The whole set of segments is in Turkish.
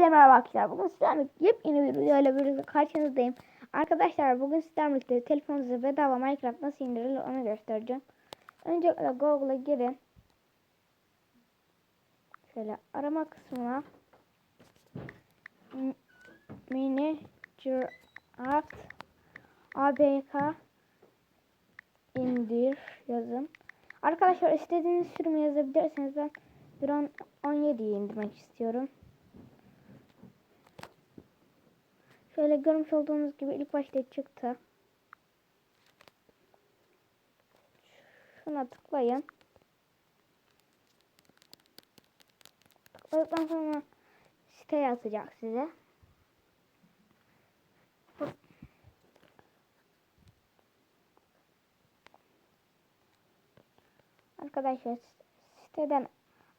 Hepinize merhaba arkadaşlar. Bugün sizlerle yepyeni bir videoyla birlikte karşınızdayım. Arkadaşlar bugün sizlerle birlikte telefonunuza bedava Minecraft nasıl indirilir onu göstereceğim. Öncelikle Google'a girin. Şöyle arama kısmına M- Minecraft ABK indir yazın. Arkadaşlar istediğiniz sürümü yazabilirsiniz. Ben an 17'yi indirmek istiyorum. Şöyle görmüş olduğunuz gibi ilk başta çıktı. Şuna tıklayın. Tıkladıktan sonra siteye atacak size. Arkadaşlar siteden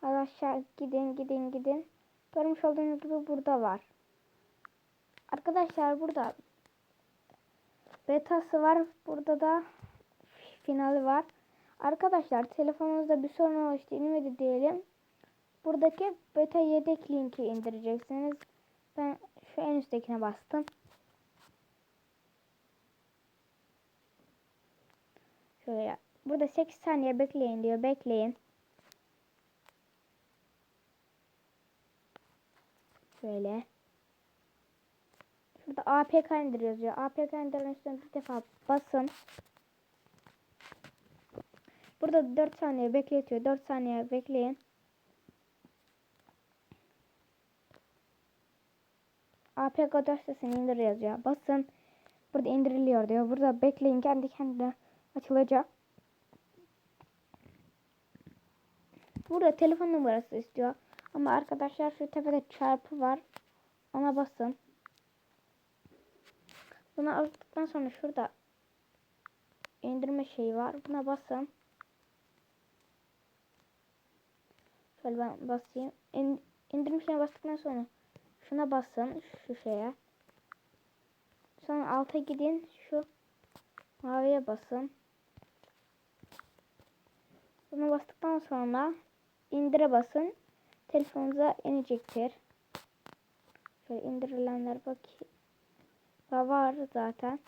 aşağı gidin gidin gidin. Görmüş olduğunuz gibi burada var. Arkadaşlar burada betası var. Burada da finali var. Arkadaşlar telefonunuzda bir sorun oluştu inmedi diyelim. Buradaki beta yedek linki indireceksiniz. Ben şu en üsttekine bastım. Şöyle burada 8 saniye bekleyin diyor. Bekleyin. Şöyle. APK indir yazıyor. APK indirin üstüne bir defa basın. Burada 4 saniye bekletiyor. 4 saniye bekleyin. APK dosyasını indir yazıyor. Basın. Burada indiriliyor diyor. Burada bekleyin kendi kendine açılacak. Burada telefon numarası istiyor. Ama arkadaşlar şu tepede çarpı var. Ona basın. Bunu aldıktan sonra şurada indirme şeyi var. Buna basın. Şöyle ben basayım. İn, indirme şeyine bastıktan sonra şuna basın. Şu şeye. Sonra alta gidin. Şu maviye basın. Buna bastıktan sonra indire basın. Telefonunuza inecektir. Şöyle indirilenler bakayım. Da var zaten.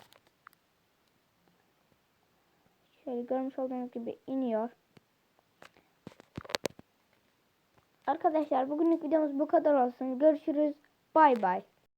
Şöyle görmüş olduğunuz gibi iniyor. Arkadaşlar bugünlük videomuz bu kadar olsun. Görüşürüz. Bay bay.